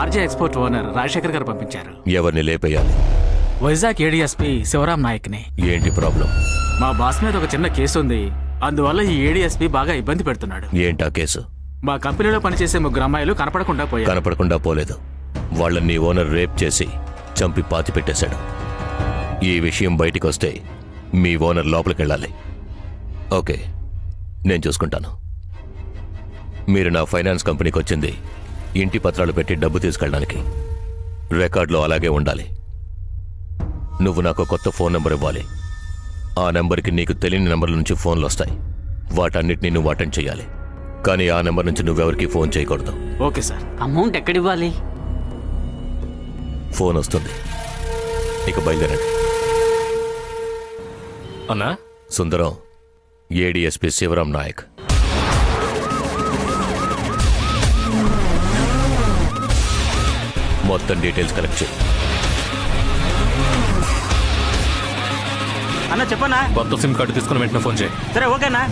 RJ export owner Rajasekhar garu పంపించారు. ఎవరిని లేపేయాలి? వైజాగ్ ఏడీఎస్పీ శివరాం నాయక్ని. ఏంటి ప్రాబ్లం? మా బాస్ మీద ఒక చిన్న కేసు ఉంది. అందువల్ల ఈ ఏడీఎస్పీ బాగా ఇబ్బంది పెడుతున్నాడు. ఏంటా కేసు? మా కంపెనీలో పనిచేసే ముగ్గురు అమ్మాయిలు కనపడకుండా పోయారు. కనపడకుండా పోలేదు. వాళ్ళని ఓనర్ రేప్ చేసి చంపి పాతి పెట్టేశాడు. ఈ విషయం బయటికి వస్తే మీ ఓనర్ లోపలికి వెళ్ళాలి ఓకే నేను చూసుకుంటాను. మీరు నా ఫైనాన్స్ కంపెనీకి వచ్చింది ఇంటి పత్రాలు పెట్టి డబ్బు తీసుకెళ్ళడానికి. రికార్డులో అలాగే ఉండాలి. నువ్వు నాకు కొత్త ఫోన్ నెంబర్ ఇవ్వాలి. ఆ నెంబర్కి నీకు తెలియని నెంబర్ల నుంచి ఫోన్లు వస్తాయి. వాటన్నిటిని నువ్వు అటెండ్ చేయాలి. కానీ ఆ నెంబర్ నుంచి నువ్వెవరికి ఫోన్ చేయకూడదు. Okay sir. అమౌంట్ ఎక్కడివ్వాలి? ఫోన్ వస్తుంది. ఇక బయలుదేరండి. అన్నా? సుందరం ఏడిఎస్పి శివరాం నాయక్. మొత్తం డీటెయిల్స్ కలెక్ట్ చేయి. అన్న చెప్పనా కొత్త సిమ్ కార్డు తీసుకుని వెంటనే ఫోన్ చేయి. సరే ఓకేనా?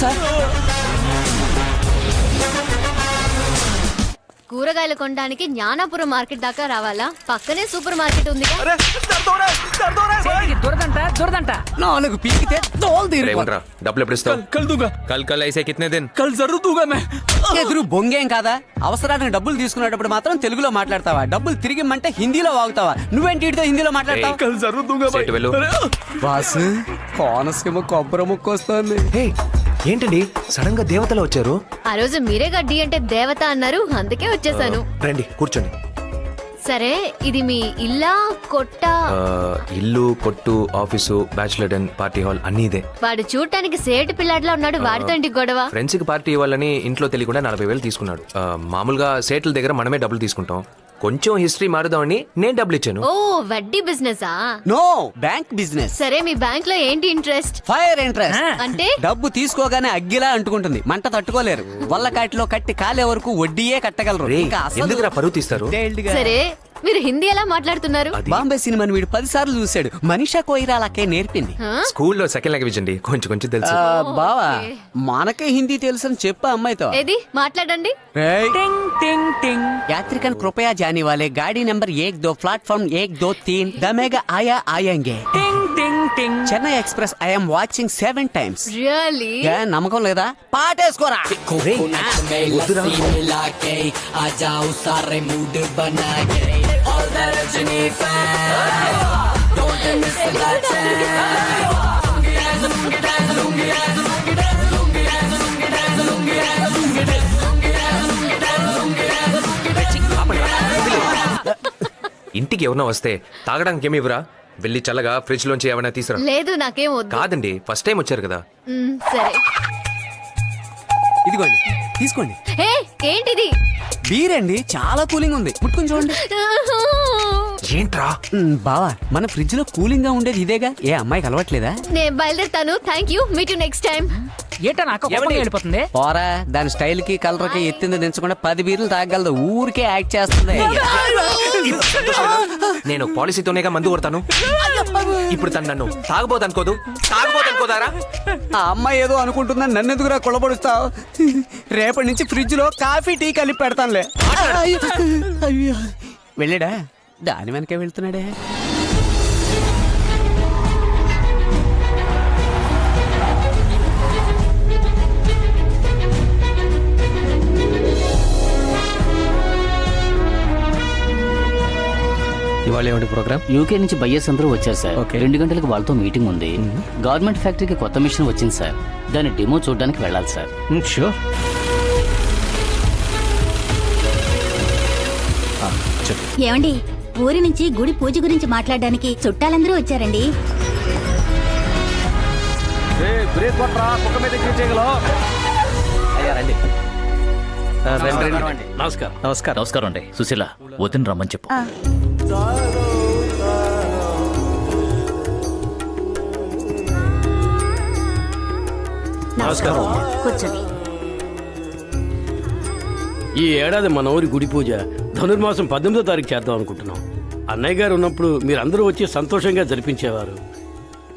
సార్. కూరగాయలు కొనడానికి జ్ఞానపురం మార్కెట్ దాకా రావాలా? పక్కనే సూపర్ మార్కెట్ ఉంది దొరదంట దొరదంట. నాలుగు పీకితే తోల్ తీరేమంటరా డబ్బులు ఎప్పుడు కల్ దూగా కల్ కల్ ఐసే కితనే దిన్. కల్ జరూర్ దూగా ఎదురు బొంగేం కాదా? అవసరానికి డబ్బులు తీసుకునేటప్పుడు మాత్రం తెలుగులో మాట్లాడతావా? డబ్బులు తిరిగి మంటే హిందీలో వాగుతావా? నువ్వేంటి ఇడితో హిందీలో మాట్లాడతావు? కల్ జరూర్ దూగా బాస్ కోనసీమ కొబ్బరి ముక్కు వస్తుంది. ఏంటండి? సడన్గా దేవతలు వచ్చారు? ఆ రోజు మీరే గడ్డి అంటే దేవత అన్నారు అందుకే వచ్చేసాను. రండి కూర్చోండి. సరే ఇది మీ ఇల్లా కొట్ట? ఇల్లు కొట్టు office bachelor den party hall అన్నీ ఇదే. వాడు చూడటానికి సేటు పిల్లాడిలా ఉన్నాడు వాడితో ఏంటి గొడవ? ఫ్రెండ్స్కి పార్టీ ఇవ్వాలని ఇంట్లో తెలియకుండా నలభై వేలు తీసుకున్నాడు. ఆ, మామూలుగా సేట్ల దగ్గర మనమే డబ్బులు తీసుకుంటాం. కొంచెం హిస్టరీ మారుదామని నేను డబ్బులు ఇచ్చాను. ఓ వడ్డీ బిజినెసా? No bank business. సరే మీ బ్యాంక్లో ఏంటి ఇంట్రెస్ట్? Fire interest. అంటే? డబ్బు తీసుకోగానే అగ్గిలా అంటుకుంటుంది. మంట తట్టుకోలేరు. వల్ల కాటిలో కట్టి కాలే వరకు వడ్డీయే కట్టగలరు. ఇంకా అసలు ఎందుకురా పరువు తీస్తారు? సరే మీరు హిందీ ఎలా మాట్లాడుతున్నారు? బాంబే సినిమాని వీడు పది సార్లు చూశాడు. మనీషా కోయిరా అలాగే నేర్పింది స్కూల్లో సెకండ్ లాంగ్వేజ్ అండి. కొంచెం కొంచెం తెలుసు. బావా మనకే హిందీ తెలుసు అని చెప్పు అమ్మాయితో. ఏది? మాట్లాడండి. యాత్రికన్ కృపయా జాని వాలే గాడి నెంబర్ ఏక్ దో ప్లాట్ఫామ్ ఏక్ దో తీన్ దమేగా ఆయా ఆయాంగే. Chennai express I'm watching seven times. నమ్మకం లేదా? పాటేసుకోరా. ఇంటికి ఎవరన్నా వస్తే తాగడానికి ఏమి ఇవ్వరా వెళ్ళి చల్లగా ఫ్రిడ్జ్ లోంచి ఏమైనా తీసురా లేదు నాకేం వద్దు కాదండి ఫస్ట్ టైం వచ్చారు కదా సరే ఇదిగోండి తీసుకోండి. హే ఏంటిది? బీర్ అండి చాలా కూలింగ్ ఉంది. ముట్టుకుని చూడండి. ఏంట్రా? మ్, బావా మన ఫ్రిడ్జ్లో కూలింగ్గా ఉండేది ఇదేగా? ఏ అమ్మాయికి అలవట్లేదా? నేను బయలుదేరుతాను. Thank you meet you next time ఏటా నాకు వెళ్ళిపోతుంది పోరా దాని స్టైల్కి కలర్కి ఎత్తింది దించకుండా పది బీర్లు తాగలదు ఊరికే యాక్ట్ చేస్తుంది. నేను పాలసీతోనేగా మందు కొడతాను. ఇప్పుడు తను నన్ను తాగబోదు అనుకోదు తాగబోదు అనుకోదారా ఆ అమ్మాయి ఏదో అనుకుంటుందని నన్ను ఎందుకురా కొలబడుస్తావు రేపటి నుంచి ఫ్రిడ్జ్లో కాఫీ టీ కలిపి పెడతానులే. వెళ్ళాడా? దాని వెనకే వెళ్తున్నాడే. ఇవాళ ఏమిటి ప్రోగ్రామ్? యూకే నుంచి బయ్యర్స్ అందరూ వచ్చారు సార్. ఓకే. రెండు గంటలకు వాళ్ళతో మీటింగ్ ఉంది. గవర్నమెంట్ ఫ్యాక్టరీకి కొత్త మిషన్ వచ్చింది సార్. దాని డెమో చూడడానికి వెళ్ళాలి సార్. షూర్ ఏమండి ఊరి నుంచి గుడి పూజ గురించి మాట్లాడడానికి చుట్టాలందరూ వచ్చారండి. నమస్కారం నమస్కారం. నమస్కారం అండి. సుశీల వదిన రమ్మని చెప్పు. ఈ ఏడాది మన ఊరి గుడి పూజ ధనుర్మాసం పద్దెనిమిదో తారీఖు చేద్దాం అనుకుంటున్నాం. అన్నయ్య గారు ఉన్నప్పుడు మీరందరూ వచ్చి సంతోషంగా జరిపించేవారు.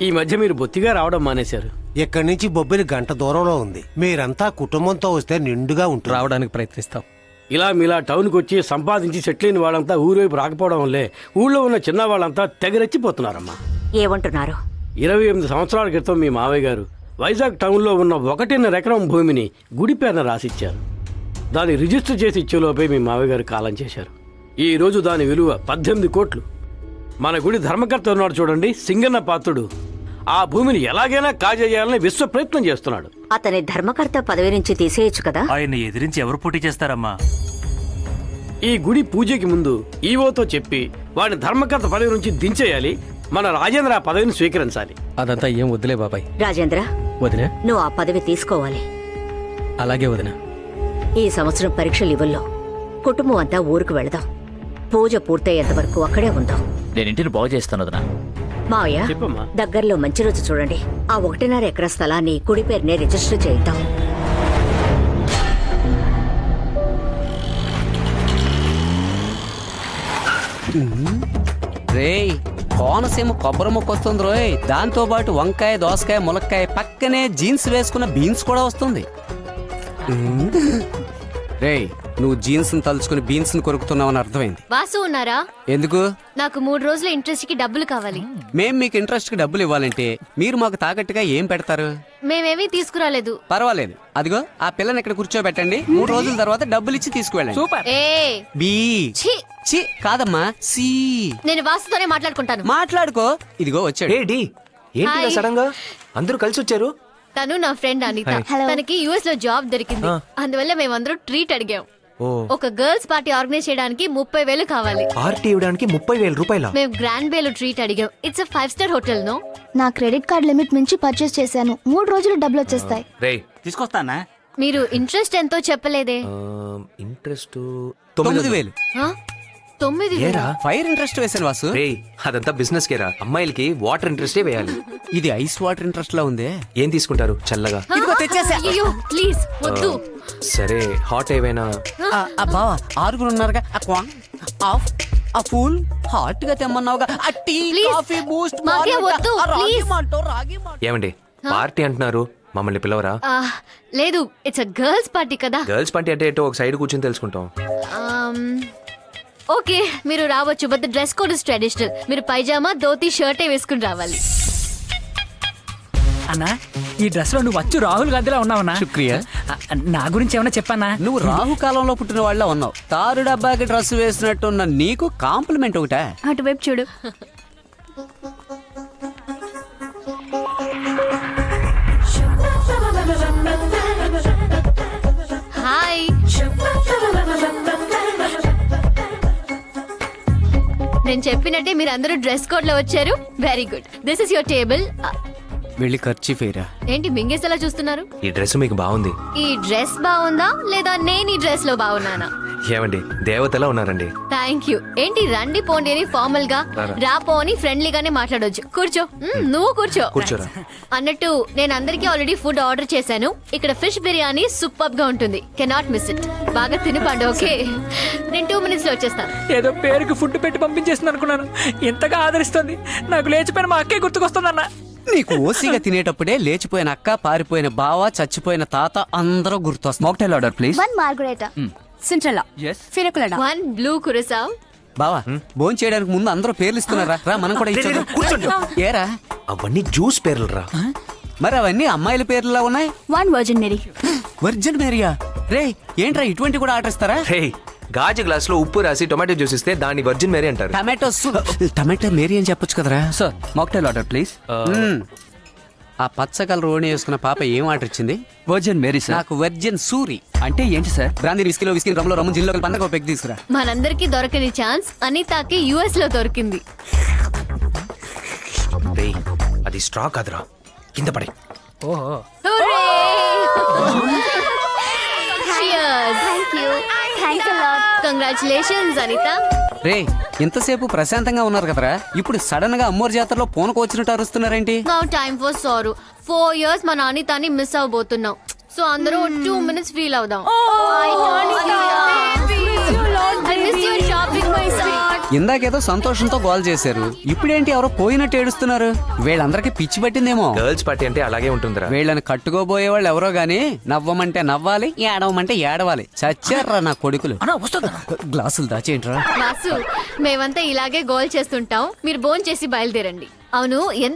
ఈ మధ్య మీరు బొత్తిగా రావడం మానేశారు. ఎక్కడి నుంచి బొబ్బిలి గంట దూరంలో ఉంది. మీరంతా కుటుంబంతో వస్తే నిండుగా ఉంటారు రావడానికి ప్రయత్నిస్తాం. ఇలా మీలా టౌన్కి వచ్చి సంపాదించి సెటిల్ అయిన వాళ్ళంతా ఊరివైపు రాకపోవడం వల్లే ఊళ్ళో ఉన్న చిన్న వాళ్ళంతా తెగరెచ్చిపోతున్నారమ్మా. ఏమంటున్నారు? ఇరవై ఎనిమిది సంవత్సరాల క్రితం మీ మావయ్య గారు వైజాగ్ టౌన్లో ఉన్న ఒకటిన్నర ఎకరం భూమిని గుడి పేరున రాసిచ్చారు. దాన్ని రిజిస్టర్ చేసి ఇచ్చేలోపే మీ మావయ్య గారు కాలం చేశారు. ఈ రోజు దాని విలువ పద్దెనిమిది కోట్లు. మన గుడి ధర్మకర్త ఉన్నాడు చూడండి సింగన్న పాత్రుడు. ఆ భూమిని ఎలాగైనా కాజేయాలని విశ్వ ప్రయత్నం చేస్తున్నాడు. అతని ధర్మకర్త పదవి నుంచి తీసేయచ్చు కదా? ఆయన ఎదిరించి ఎవరు పోటీ చేస్తారమ్మా? ఈ గుడి పూజకి ముందు ఈవోతో చెప్పి వాడిని ధర్మకర్త పదవి నుంచి దించేయాలి మన రాజేంద్ర ఆ పదవిని స్వీకరించాలి. అదంతా ఏం వదిలే బాబాయ్. రాజేంద్ర వదినా? నువ్వు ఆ పదవి తీసుకోవాలి. అలాగే వదినా. ఈ సంవత్సరం పరీక్షలు ఇవ్వల్లో. కుటుంబం అంతా ఊరుకు వెళదాం. పూజ పూర్తయ్యేంత వరకు అక్కడే ఉందాం. నేను ఇంటిని బాగు చేస్తాను వదినా. మావయ్య చెప్పమ్మా. దగ్గరలో మంచి రోజు చూడండి. ఆ ఒకటిన్నర ఎకరా స్థలాన్ని కుడి పేరునే రిజిస్టర్ చేయిద్దాం. రేయ్ కోనసీమ కొబ్బరి ముక్క వస్తుంది రోయ్. దాంతో పాటు వంకాయ దోసకాయ ములక్కాయ పక్కనే జీన్స్ వేసుకున్న బీన్స్ కూడా వస్తుంది. రేయ్ నువ్వు జీన్స్ తలుచుకుని బీన్స్ కొరుకుతున్నావని అర్థమైంది. వాసు ఉన్నారా? ఎందుకు? నాకు మూడు రోజుల ఇంట్రెస్ట్కి డబ్బులు కావాలి. మేం మీకు ఇంట్రెస్ట్కి డబ్బులు ఇవ్వాలంటే మీరు మాకు తాకట్టుగా ఏం పెడతారు? మేమేమీ తీసుకురాలేదు. పర్వాలేదు. అదిగో ఆ పిల్లని ఇక్కడ కూర్చోబెట్టండి. మూడు రోజుల తర్వాత డబ్బులు ఇచ్చి తీసుకువెళ్ళండి. సూపర్. ఏ. బి. ఛీ. చి కాదమ్మా సి. నేను వాసుతోనే మాట్లాడుకుంటాను. మాట్లాడుకో. ఇదిగో వచ్చాడు. ఏ డి ఏంటి ఇలా. సడన్గా అందరూ కలిసి వచ్చారు? తను నా ఫ్రెండ్ అనిత. తనకి యుఎస్లో జాబ్ దొరికింది. అందువల్ల మేమందరం ట్రీట్ అడిగాం. ఒక గర్ల్స్ పార్టీ ఆర్గనైజ్ చేయడానికి ముప్పై వేలు కావాలి. పార్టీ ఇవ్వడానికి ముప్పై వేల రూపాయల? మేము గ్రాండ్ బేలో ట్రీట్ అడిగాం. It's five star hotel no నా క్రెడిట్ కార్డ్ లిమిట్ మించి పర్చేస్ చేశాను. మూడు రోజులు డబ్బులు వచ్చేస్తాయి. తీసుకొస్తానా? మీరు ఇంట్రెస్ట్ ఎంతో చెప్పలేదే. ఇంట్రెస్ట్ తొమ్మిది వేలు? తొమ్మిది వేలు? ఏరా ఫైర్ ఇంట్రెస్ట్ వేసాను వాసు. అదంతా బిజినెస్ కేరా. అమ్మాయిలకి వాటర్ ఇంట్రెస్టే వేయాలి. ఇది ఐస్ వాటర్ ఇంట్రెస్ట్ లా ఉంది. ఏం తీసుకుంటారు? చల్లగా. ఆ? అయ్యో ప్లీజ్ వద్దు. సరే హాట్ ఏవైనా? బావా ఆరుగురు ఉన్నారుగా. ఆ క్వాన్ ఆఫ్ ఆ ఫూల్ హాట్గా తెమ్మన్నావుగా. ఆ టీ. కాఫీ బూస్ట్ మాకే వద్దు. రాగి మాల్టో ఏమండి పార్టీ అంటున్నారు మమ్మల్ని పిలవరా? లేదు ఇట్స్ అ గర్ల్స్ పార్టీ కదా. గర్ల్స్ పార్టీ అంటే ఏంటో ఒక సైడ్ కూర్చొని తెలుసుకుంటాం. ఓకే మీరు రావచ్చు but dress code is traditional మీరు పైజామా ధోతి షర్టే వేసుకుని రావాలి. అన్నా ఈ డ్రెస్లో నువ్వు వచ్చు రాహుల్ గాంధీలా ఉన్నావన్నా. శుక్రియా నా గురించి ఏమైనా చెప్పన్నా? నువ్వు రాహు కాలంలో పుట్టిన వాళ్ళ ఉన్నావు. తారు డబ్బాకి డ్రెస్ వేసినట్టున్న నీకు కాంప్లిమెంట్ ఒకటా. అటువైపు చూడు. హాయ్. నేను చెప్పినట్టే మీరు అందరూ డ్రెస్ కోడ్లో వచ్చారు. Very good this is your table వెళ్ళి ఖర్చు ఫేరా. ఏంటి మింగేసేలా చూస్తున్నారు? ఈ డ్రెస్ మీకు బాగుంది. ఈ డ్రెస్ బాగుందా లేదా నేను ఈ డ్రెస్లో బాగున్నానా? ఏమండి దేవతలా ఉన్నారండి. Thank you. ఏంటి రండి పోండి అని ఫార్మల్గా రా పో అని ఫ్రెండ్లీగానే మాట్లాడొచ్చు. కూర్చో. మ్మ్, నువ్వు కూర్చో. కూర్చోరా. అన్నట్టు నేను అందరికీ ఆల్రెడీ ఫుడ్ ఆర్డర్ చేశాను. ఇక్కడ ఫిష్ బిర్యానీ సూపర్గా ఉంటుంది. కెనాట్ మిస్ ఇట్ బాగా తినిపండి ఓకే? నేను టూ మినిట్స్లో వచ్చేస్తాను. ఏదో పేరుకి ఫుడ్ పెట్టి పంపించేస్తుంది అనుకున్నాను ఎంతగా ఆదరిస్తుంది. నాకు లేచిపోయిన మా అక్కే గుర్తుకొస్తుందన్న. నీకు ఓసిగా తినేటప్పుడే లేచిపోయిన అక్క పారిపోయిన బావ చచ్చిపోయిన తాత అందరూ గుర్తొస్తారు mocktail order please one margarita సింట్రలా ఫిరకులడా వన్ బ్లూ కురసావ్ బావా భోజనం చేయడానికి ముందు అందరూ పేర్లు ఇస్తున్నారా? రా మనం కూడా ఇచ్చేద్దాం. కూర్చోండి. ఏరా? అవన్నీ జ్యూస్ పేర్లు రా మరి అవన్నీ అమ్మాయిల పేర్లులా ఉన్నాయి? One virgin Mary virgin Maria రే ఏంట్రా ఇటువంటి కూడా ఆర్డర్ ఇస్తారా? గాజు గ్లాస్లో ఉప్పు రాసి టొమాటో జ్యూస్ ఇస్తే దాన్ని వర్జిన్ మేరీ అంటారు. టమాటో టమాటో మేరీ అని చెప్పొచ్చు కదరా. Sir mocktail order please. ఆ. పచ్చ కలర్ ఓణి వేసుకున్న పాప ఏం ఆర్డర్ ఇచ్చింది? వర్జన్ మేరీ నాకు వర్జిన్ సూరి. అంటే ఏంటి సార్? బ్రాందీ విస్కీలో విస్కీ రమ్లో రమ్ము జిల్లో పండగ పెగ్ తీసుకురా. మనందరికీ దొరకని ఛాన్స్ అనితాకి యుఎస్లో దొరికింది అది స్ట్రా కాదురా. కింద పడే. Cheers. Thank you thanks a lot Congratulations, Anita. రే ఇంతసేపు ప్రశాంతంగా ఉన్నారు కదరా? ఇప్పుడు సడన్గా అమ్మోరు జాతరలో పూనకు వచ్చినట్టు అరుస్తున్నారేంటి? Now time for sorrow four years మన అనితాని మిస్ అవబోతున్నాం సో అందరూ టూ మినిట్స్ ఫీల్ అవుదాం. ఇందాకేదో సంతోషంతో గోల్ చేశారు. ఇప్పుడేంటి ఎవరో పోయినట్టు ఏడుస్తున్నారు? వీళ్ళందరికీ పిచ్చి పట్టిందేమో. గర్ల్స్ పార్టీ అంటే అలాగే ఉంటుందిరా. వీళ్ళని కట్టుకోబోయే వాళ్ళు ఎవరో గాని నవ్వమంటే నవ్వాలి ఏడవమంటే ఏడవాలి. చచ్చారా నా కొడుకులు. గ్లాసులు దాచేంట్రా వాసు మేమంతా ఇలాగే గోల్ చేస్తుంటాం. మీరు బోన్ చేసి బయలుదేరండి. అవును ఎంత